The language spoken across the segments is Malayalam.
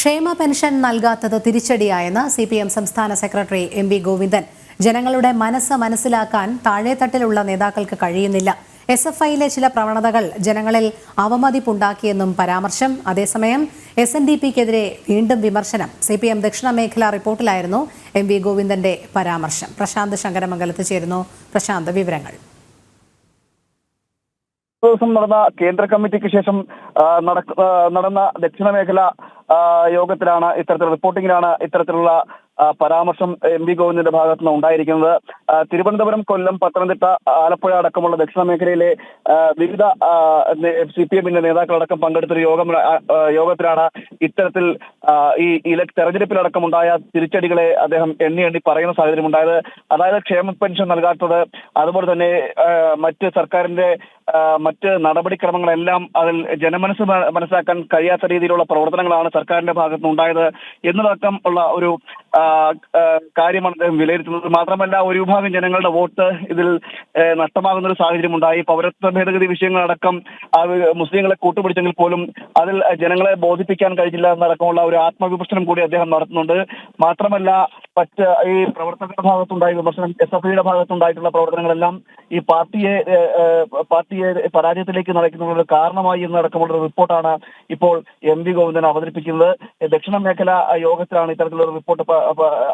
ക്ഷേമ പെൻഷൻ നൽകാത്തത് തിരിച്ചടിയായെന്ന് സി പി എം സംസ്ഥാന സെക്രട്ടറി എം വി ഗോവിന്ദൻ. ജനങ്ങളുടെ മനസ്സ് മനസ്സിലാക്കാൻ താഴെത്തട്ടിലുള്ള നേതാക്കൾക്ക് കഴിയുന്നില്ല. എസ് എഫ് ഐയിലെ ചില പ്രവണതകൾ ജനങ്ങളിൽ അവമതിപ്പുണ്ടാക്കിയെന്നും പരാമർശം. അതേസമയം എസ് എൻ ഡി പിക്കെതിരെ വീണ്ടും വിമർശനം. സി പി എം ദക്ഷിണ മേഖല റിപ്പോർട്ടിലായിരുന്നു എം വി ഗോവിന്ദന്റെ പരാമർശം. പ്രശാന്ത് ശങ്കരമംഗലത്ത് ചേരുന്നു. പ്രശാന്ത് വിവരങ്ങൾ. ദിവസം നടന്ന കേന്ദ്ര കമ്മിറ്റിക്ക് ശേഷം നടന്ന ദക്ഷിണ മേഖല യോഗത്തിലാണ് ഇത്തരത്തിലുള്ള റിപ്പോർട്ടിങ്ങിലാണ് ഇത്തരത്തിലുള്ള പരാമർശം എം വി ഗോവിന്ദന്റെ ഭാഗത്തു നിന്ന് ഉണ്ടായിരിക്കുന്നത്. തിരുവനന്തപുരം കൊല്ലം പത്തനംതിട്ട ആലപ്പുഴ അടക്കമുള്ള ദക്ഷിണ മേഖലയിലെ വിവിധ സി പി എമ്മിന്റെ നേതാക്കളടക്കം പങ്കെടുത്തൊരു യോഗം യോഗത്തിലാണ് ഇത്തരത്തിൽ ഈ ഇലക് തെരഞ്ഞെടുപ്പിലടക്കം ഉണ്ടായ തിരിച്ചടികളെ അദ്ദേഹം എണ്ണി എണ്ണി പറയുന്ന സാഹചര്യം ഉണ്ടായത്. അതായത് ക്ഷേമ പെൻഷൻ നൽകാത്തത് അതുപോലെ തന്നെ മറ്റ് സർക്കാരിന്റെ മറ്റ് നടപടിക്രമങ്ങളെല്ലാം അതിൽ ജനമനസ് മനസ്സിലാക്കാൻ കഴിയാത്ത രീതിയിലുള്ള പ്രവർത്തനങ്ങളാണ് സർക്കാരിന്റെ ഭാഗത്ത് ഉണ്ടായത് എന്നതടക്കം ഉള്ള ഒരു കാര്യമാണ് അദ്ദേഹം വിലയിരുത്തുന്നത്. മാത്രമല്ല ഒരു വിഭാഗം ജനങ്ങളുടെ വോട്ട് ഇതിൽ നഷ്ടമാകുന്ന ഒരു സാഹചര്യം ഉണ്ടായി പൗരത്വ ഭേദഗതി വിഷയങ്ങളടക്കം മുസ്ലിങ്ങളെ കൂട്ടുപിടിച്ചെങ്കിൽ പോലും അതിൽ ജനങ്ങളെ ബോധിപ്പിക്കാൻ കഴിഞ്ഞില്ല എന്നടക്കമുള്ള ഒരു ആത്മവിമർശനം കൂടി അദ്ദേഹം നടത്തുന്നുണ്ട്. മാത്രമല്ല മറ്റ് ഈ പ്രവർത്തകരുടെ ഭാഗത്തുണ്ടായ വിമർശനം എസ് എഫ് ഐയുടെ ഭാഗത്തുണ്ടായിട്ടുള്ള പ്രവർത്തനങ്ങളെല്ലാം ഈ പാർട്ടിയെ പാർട്ടിയെ പരാജയത്തിലേക്ക് നയിക്കുന്നതിനുള്ള കാരണമായി എന്നടക്കമുള്ള ഒരു റിപ്പോർട്ടാണ് ഇപ്പോൾ എം വി ഗോവിന്ദൻ അവതരിപ്പിക്കുന്നത്. ദക്ഷിണ മേഖല യോഗത്തിലാണ് ഇത്തരത്തിലുള്ള റിപ്പോർട്ട്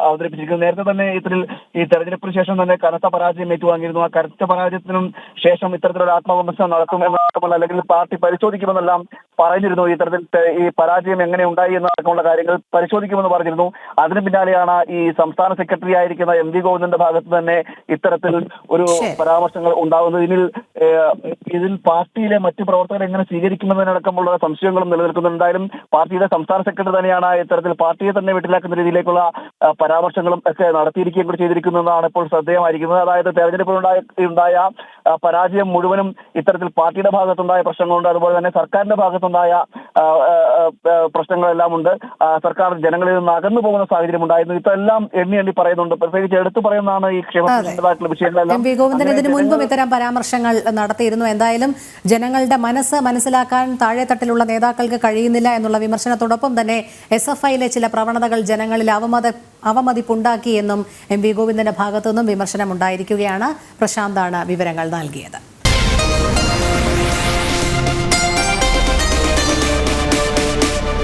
അവതരിപ്പിച്ചിരിക്കുന്നത്. നേരത്തെ തന്നെ ഇതിൽ ഈ തെരഞ്ഞെടുപ്പിന് ശേഷം തന്നെ കനത്ത പരാജയം ഏറ്റുവാങ്ങിയിരുന്നു. ആ കനത്ത പരാജയത്തിനും ശേഷം ഇത്തരത്തിലുള്ള ആത്മവിമർശനം നടത്തുമെന്നടക്കമുള്ള അല്ലെങ്കിൽ പാർട്ടി പരിശോധിക്കുമെന്നെല്ലാം പറഞ്ഞിരുന്നു ഇത്തരത്തിൽ ഈ പരാജയം എങ്ങനെ ഉണ്ടായി എന്നടക്കമുള്ള കാര്യങ്ങൾ പരിശോധിക്കുമെന്ന് പറഞ്ഞിരുന്നു. അതിന് പിന്നാലെയാണ് ഈ സംസ്ഥാന സെക്രട്ടറി ആയിരിക്കുന്ന എം വി ഗോവിന്ദന്റെ ഭാഗത്ത് തന്നെ ഇത്തരത്തിൽ ഒരു പരാമർശങ്ങൾ ഉണ്ടാകുന്നത്. ഇതിൽ ഇതിൽ പാർട്ടിയിലെ മറ്റു പ്രവർത്തകർ എങ്ങനെ സ്വീകരിക്കുമെന്നതിനടക്കമുള്ള സംശയങ്ങളും നിലനിൽക്കുന്നുണ്ടായാലും പാർട്ടിയുടെ സംസ്ഥാന സെക്രട്ടറി തന്നെയാണ് ഇത്തരത്തിൽ പാർട്ടിയെ തന്നെ വെട്ടിലാക്കുന്ന രീതിയിലേക്കുള്ള പരാമർശങ്ങളും ഒക്കെ നടത്തിയിരിക്കുകയും കൂടി ചെയ്തിരിക്കുന്നതാണ് ഇപ്പോൾ ശ്രദ്ധേയമായിരിക്കുന്നത്. അതായത് തെരഞ്ഞെടുപ്പിലുണ്ടായ ഉണ്ടായ പരാജയം മുഴുവനും ഇത്തരത്തിൽ പാർട്ടിയുടെ ഭാഗത്തുണ്ടായ പ്രശ്നങ്ങളുണ്ട്. അതുപോലെ തന്നെ സർക്കാരിന്റെ ഭാഗത്തുണ്ടായ പ്രശ്നങ്ങളെല്ലാം ഉണ്ട്. സർക്കാർ ജനങ്ങളിൽ നിന്ന് അകന്നു പോകുന്ന സാഹചര്യം ഉണ്ടായിരുന്നു. ഇതെല്ലാം എണ്ണി എണ്ണി പറയുന്നുണ്ട്. പ്രത്യേകിച്ച് എടുത്തു പറയുന്നതാണ് ഈ ക്ഷേമത്തിന്റെതായിട്ടുള്ള വിഷയങ്ങളെല്ലാം. ഇതിനു മുൻപും ഇത്തരം പരാമർശങ്ങൾ നടത്തിയിരുന്നു. എന്തായാലും ജനങ്ങളുടെ മനസ്സ് മനസ്സിലാക്കാൻ താഴെത്തട്ടിലുള്ള നേതാക്കൾക്ക് കഴിയുന്നില്ല എന്നുള്ള വിമർശനത്തോടൊപ്പം തന്നെ എസ് എഫ് ഐയിലെ ചില പ്രവണതകൾ ജനങ്ങളിൽ അവമത അവമതിപ്പുണ്ടാക്കി എന്നും എം വി ഗോവിന്ദന്റെ ഭാഗത്തു നിന്നും വിമർശനമുണ്ടായിരിക്കുകയാണ്. പ്രശാന്താണ് വിവരങ്ങൾ നൽകിയത്.